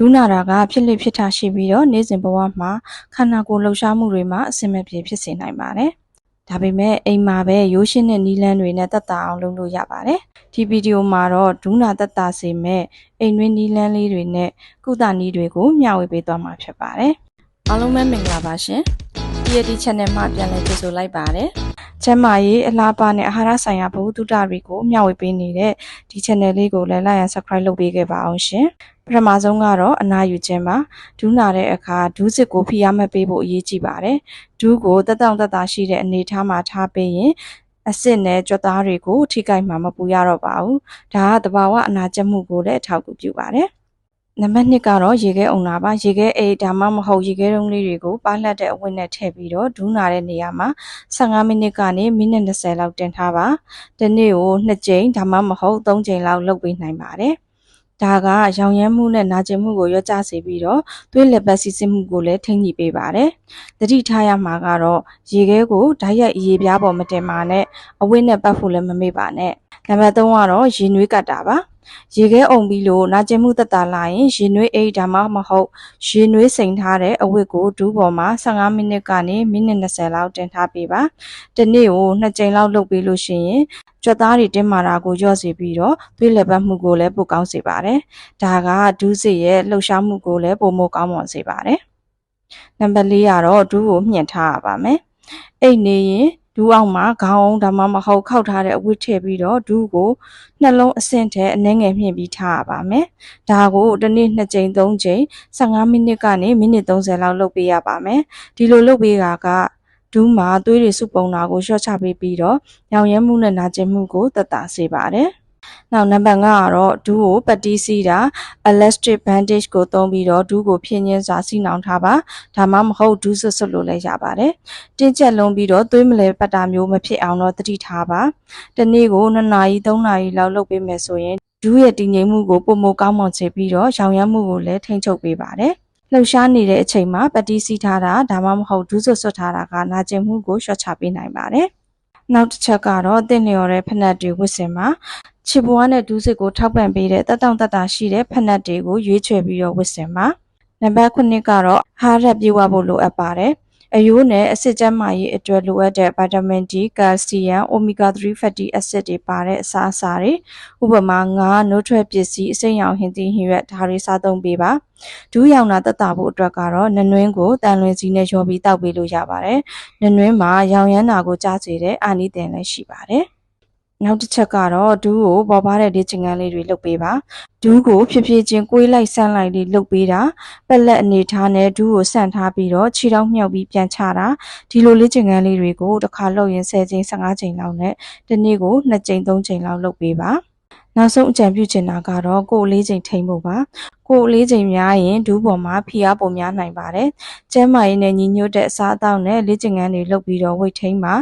ဒူးနာတာကဖြစ်လေဖြစ်ထရှိပြီးတော့နေ့စဉ်ဘဝမှာခန္ဓာကိုယ်လှုပ်ရှားမှုတွေမှာအဆင်မပြေဖြစ်စေနိုင်ပါတယ်။ဒါပေမဲ့အိမ်မှာပဲရိုးရှင်းတဲ့နီလန်းတွေနဲ့တက်တာအောင်လုပ်လို့ရပါတယ်။ဒီဗီဒီယိုမှာတော့ဒူးနာတက်တာစေမဲ့အိမ်တွင်းနီလန်းလေးတွေနဲ့ကုသနည်းတွေကိုမျှဝေပေးသွားမှာဖြစ်ပါတယ်။အားလုံးပဲမင်္ဂလာပါရှင်။ PAD Channel မှာပြန်လည်ကြိုဆိုလိုက်ပါတယ်။ကျမ်းမာရေးအလားပါနဲ့အာဟာရဆိုင်ရာဘဝတုဒ္ဒတွေကိုမျှဝေပေးနေတဲ့ဒီ channel လေးကိုလည်း like and subscribe လုပ်ပေးခဲ့ပါအောင်ရှင်။ ပထမဆုံးကတော့အနာယူခြင်းပါဒူးနာတဲ့အခါဒူးစစ်ကိုဖိအားမပေးဖို့အရေးကြီးပါတယ်ဒူးကိုတက်တောင့်တက်တာရှိတဲ့အနေထားမှာထားပေးရင်အစ်စ်နဲ့ကြွက်သားတွေကိုထိခိုက်မှာမပူရတော့ပါဘူးဒါကတဘာဝအနာကျက်မှုကိုလည်းအထောက်အကူပြုပါတယ်နံပါတ်2ကတော့ရေခဲအုံနာပါရေခဲအိတ်ဒါမှမဟုတ်ရေခဲတုံးလေးတွေကိုပါလှက်တဲ့အဝတ်နဲ့ထည့်ပြီးတော့ဒူးနာတဲ့နေရာမှာ15မိနစ်ကနေမိနစ်20လောက်တင်ထားပါဒီနေ့ကို2ကြိမ်ဒါမှမဟုတ်3ကြိမ်လောက်လုပ်ပေးနိုင်ပါတယ် ဒါကရောင်ရမ်းမှုနဲ့နာကျင်မှုကိုရော့ကျစေပြီးတော့သွေးလက်ပတ်စီစစ်မှုကိုလည်းထိန်းညှိပေးပါတယ်။တတိထားရမှာကတော့ရေခဲကိုဓာတ်ရိုက်ရေပြားပေါ်မတင်ပါနဲ့အဝတ်နဲ့ပတ်ဖို့လည်းမမေ့ပါနဲ့။နံပါတ်3ကတော့ရေနွေးကတ်တာပါ။ ရေခဲအုံပြီးလို့နာကျင်မှုတက်တာလာရင် ရေနွေးအိတ်ဒါမှမဟုတ်ရေနွေးစိန်ထားတဲ့အဝတ်ကိုဒူးပေါ်မှာ15မိနစ်ကနေမိနစ်20လောက်တင်ထားပေးပါ။ဒီနေ့ကို2ကြိမ်လောက်လုပ်ပေးလို့ရှိရင်ကြွက်သားတွေတင်းမာတာကိုလျော့စေပြီးတော့သွေးလည်ပတ်မှုကိုလည်းပိုကောင်းစေပါတယ်။ဒါကဒူးစစ်ရဲ့လှုပ်ရှားမှုကိုလည်းပိုမိုကောင်းမွန်စေပါတယ်။နံပါတ်၄ကတော့ဒူးကိုမြှင့်ထားရပါမယ်။အိတ်နေရင် ဒူးအောင်မှာခေါင်းအောင်ဒါမှမဟုတ်ခောက်ထားတဲ့အဝတ်ထည့်ပြီးတော့ဒူးကိုနှလုံးအဆင့်ထဲအနှဲငယ်မြင့်ပြီးထားရပါမယ်။ဒါကိုတစ်နေ့2ကြိမ်3ကြိမ်15မိနစ်ကနေမိနစ်30လောက်လုပ်ပေးရပါမယ်။ဒီလိုလုပ်ပေးတာကဒူးမှာသွေးတွေစုပုံတာကိုလျှော့ချပေးပြီးတော့ရောင်ရဲမှုနဲ့နာကျင်မှုကိုသက်သာစေပါတယ်။ နောက်နံပါတ်5ကတော့ဒူးကိုပတ်တီးစီးတာ elastic bandage ကိုသုံးပြီးတော့ဒူးကိုဖြင်းချင်းစွာစီးနှောင်ထားပါဒါမှမဟုတ်ဒူးဆွတ်ဆွတ်လို့လည်းရပါတယ်တင်းကျပ်လုံးပြီးတော့သွေးမလဲပတ်တာမျိုးမဖြစ်အောင်တော့တတိထားပါတနေ့ကို2နာရီ3နာရီလောက်လုပ်ပေးမယ်ဆိုရင်ဒူးရဲ့တည်ငြိမ်မှုကိုပုံမကောင်းမွန်စေပြီးတော့ရောင်ရမ်းမှုကိုလည်းထိန်းချုပ်ပေးပါတယ်လှုပ်ရှားနေတဲ့အချိန်မှာပတ်တီးစီးထားတာဒါမှမဟုတ်ဒူးဆွတ်ဆွတ်ထားတာကနာကျင်မှုကိုလျှော့ချပေးနိုင်ပါတယ်နောက်တစ်ချက်ကတော့တင့်လျော်တဲ့ဖက်နက်တွေဝတ်ဆင်မှာ ခြေပွားနဲ့ဒူးစစ်ကိုထောက်ပံ့ပေးတဲ့တက်တောင့်တက်တာရှိတဲ့ဖက်နက်တွေကိုရွေးချယ်ပြီးတော့ဝတ်ဆင်ပါနံပါတ်9ကတော့ဟာရက်ပြေဝဖို့လိုအပ်ပါတယ်အယိုးနဲ့အဆစ်ကျန်းမာရေးအတွက်လိုအပ်တဲ့ဗီတာမင် D, ကယ်လ်ဆီယမ်,အိုမီဂါ3 fatty acid တွေပါတဲ့အစာအစာတွေဥပမာငါးနို့ထွက်ပစ္စည်းအစိမ်းရောင်ဟင်းသီးဟင်းရွက်ဒါတွေစားသုံးပေးပါဒူးရောင်နာတက်တာဖို့အတွက်ကတော့နနွင်းကိုတန်လွင်စီနဲ့ရောပြီးတောက်ပေးလို့ရပါတယ်နနွင်းမှာရောင်ရမ်းတာကိုကြားစေတဲ့အာနိသင်လည်းရှိပါတယ် နောက်တစ်ချက်ကတော့ဒူးကိုပေါ်ပါတဲ့လေ့ကျင့်ခန်းလေးတွေလုပ်ပေးပါဒူးကိုဖြည်းဖြည်းချင်းကိုွေးလိုက်ဆန်းလိုက်လေးလုပ်ပေးတာပက်လက်အနေထားနဲ့ဒူးကိုဆန့်ထားပြီးတော့ခြေထောက်မြှောက်ပြီးပြန်ချတာဒီလိုလေ့ကျင့်ခန်းလေးတွေကိုတစ်ခါလုပ်ရင်10ချိန်15ချိန်လောက်နဲ့ဒီနေ့ကို2ချိန်3ချိန်လောက်လုပ်ပေးပါ နောက်ဆုံးအကြံပြုချင်တာကတော့ကိုယ်လေးချိန်ထိမ့်ဖို့ပါကိုယ်လေးချိန်များရင်ဒူးပေါ်မှာဖိအားပုံများနိုင်ပါတယ်ကျန်းမာရေးနဲ့ညီညွတ်တဲ့အစားအသောက်နဲ့လေ့ကျင့်ခန်းတွေလုပ်ပြီးတော့ဝိတ်ထိမ့်ပါ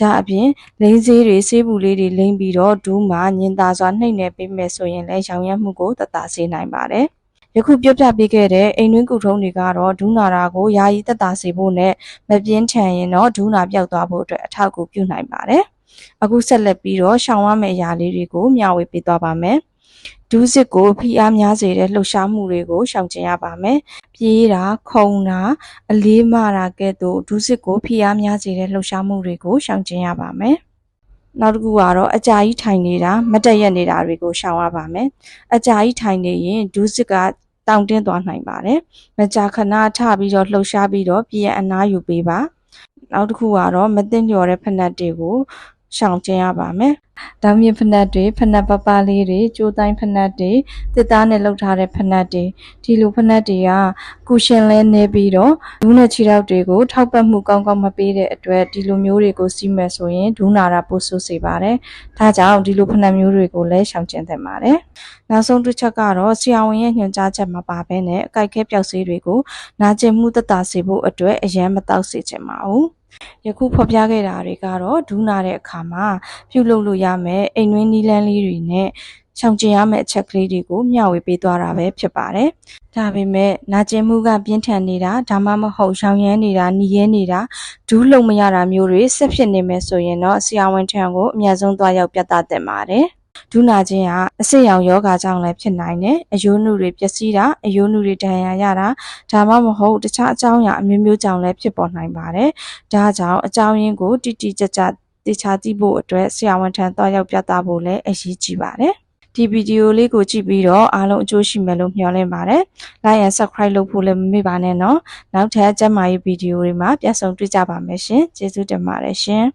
ဒါအပြင်လိမ့်ဆေးတွေဆေးဘူးလေးတွေလိမ့်ပြီးတော့ဒူးမှာညင်သာစွာနှိမ့်နေပေးမယ်ဆိုရင်လည်းရောင်ရမ်းမှုကိုသက်သာစေနိုင်ပါတယ်ယခုပြောပြပေးခဲ့တဲ့အိမ်တွင်းကုထုံးတွေကတော့ဒူးနာတာကိုယာယီသက်သာစေဖို့နဲ့မပြင်းထန်ရင်တော့ဒူးနာပြောက်သွားဖို့အတွက်အထောက်အကူပြုနိုင်ပါတယ် အခုဆက်လက်ပြီးတော့ရှောင်ရမယ့်အရာလေးတွေကိုမျှဝေပေးသွားပါမယ်ဒူးစစ်ကိုဖိအားများစေတဲ့လှုပ်ရှားမှုတွေကိုရှောင်ကျဉ်ရပါမယ်။ပြေးတာခုံတာအလေးမတာကဲ့သို့ဒူးစစ်ကိုဖိအားများစေတဲ့လှုပ်ရှားမှုတွေကိုရှောင်ကျဉ်ရပါမယ်။နောက်တစ်ခုကတော့အကြာကြီးထိုင်နေတာမတက်ရက်နေတာတွေကိုရှောင်ရပါမယ်။အကြာကြီးထိုင်နေရင်ဒူးစစ်ကတောင့်တင်းသွားနိုင်ပါတယ်။မကြာခဏထပြီးတော့လှုပ်ရှားပြီးတော့ပြည်အနားယူပေးပါ။နောက်တစ်ခုကတော့မသိလျော်တဲ့ဖက်နှက်တွေကို ရှောင်ကျဉ်ရပါမယ်။ဓာမြင့်ဖက်နှက်တွေဖက်နှက်ပပလေးတွေကြိုးတိုင်းဖက်နှက်တွေတစ်သားနဲ့လှုပ်ထားတဲ့ဖက်နှက်တွေဒီလိုဖက်နှက်တွေကကုရှင်လဲနေပြီးတော့ဒူးနဲ့ခြေထောက်တွေကိုထောက်ပတ်မှုကောင်းကောင်းမပေးတဲ့အတွက်ဒီလိုမျိုးတွေကိုစီးမယ်ဆိုရင်ဒူးနာတာပိုဆိုးစေပါတယ်။ဒါကြောင့်ဒီလိုဖက်နှက်မျိုးတွေကိုလည်းရှောင်ကျဉ်သင့်ပါတယ်။နောက်ဆုံးတစ်ချက်ကတော့ဆရာဝန်ရဲ့ညွှန်ကြားချက်မှာပါဘဲနဲ့အကြိုက်ခဲပျောက်ဆေးတွေကိုနာကျင်မှုသက်သာစေဖို့အတွက်အရန်မတောက်စေချင်ပါဘူး။ ယခုဖော်ပြခဲ့တာတွေကတော့ဒူးနာတဲ့အခါမှာပြုလုပ်လို့ရမယ်အိမ်တွင်းနီးလန်းလေးတွေနဲ့ရှောင်ကျဉ်ရမယ့်အချက်ကလေးတွေကိုမျှဝေပေးသွားတာပဲဖြစ်ပါတယ်။ဒါပေမဲ့နာကျင်မှုကပြင်းထန်နေတာဒါမှမဟုတ်ရောင်ရမ်းနေတာ၊နီးရဲနေတာဒူးလုံမရတာမျိုးတွေဆက်ဖြစ်နေမယ်ဆိုရင်တော့ဆရာဝန်ထံကိုအများဆုံးသွားရောက်ပြသသင့်ပါတယ်။ ဒုနာခြင်းကအစိတ်ရောင်ယောဂါကြောင့်လည်းဖြစ်နိုင်တယ်အယိုးနုတွေပျက်စီးတာအယိုးနုတွေဒဏ်ရာရတာဒါမှမဟုတ်တခြားအကြောင်းအရာအမျိုးမျိုးကြောင့်လည်းဖြစ်ပေါ်နိုင်ပါတယ်ဒါကြောင့်အကြောင်းရင်းကိုတိတိကျကျတေချာသိဖို့အတွက်ဆရာဝန်ထံသွားရောက်ပြသဖို့လည်းအရေးကြီးပါတယ်ဒီဗီဒီယိုလေးကိုကြည့်ပြီးတော့အားလုံးအကျိုးရှိမယ်လို့မျှော်လင့်ပါတယ်။ Like and Subscribe လုပ်ဖို့လည်းမမေ့ပါနဲ့နော်။နောက်ထပ်ကျမကြီးဗီဒီယိုတွေမှာပြန်ဆုံတွေ့ကြပါမယ်ရှင်။ကျေးဇူးတင်ပါတယ်ရှင်။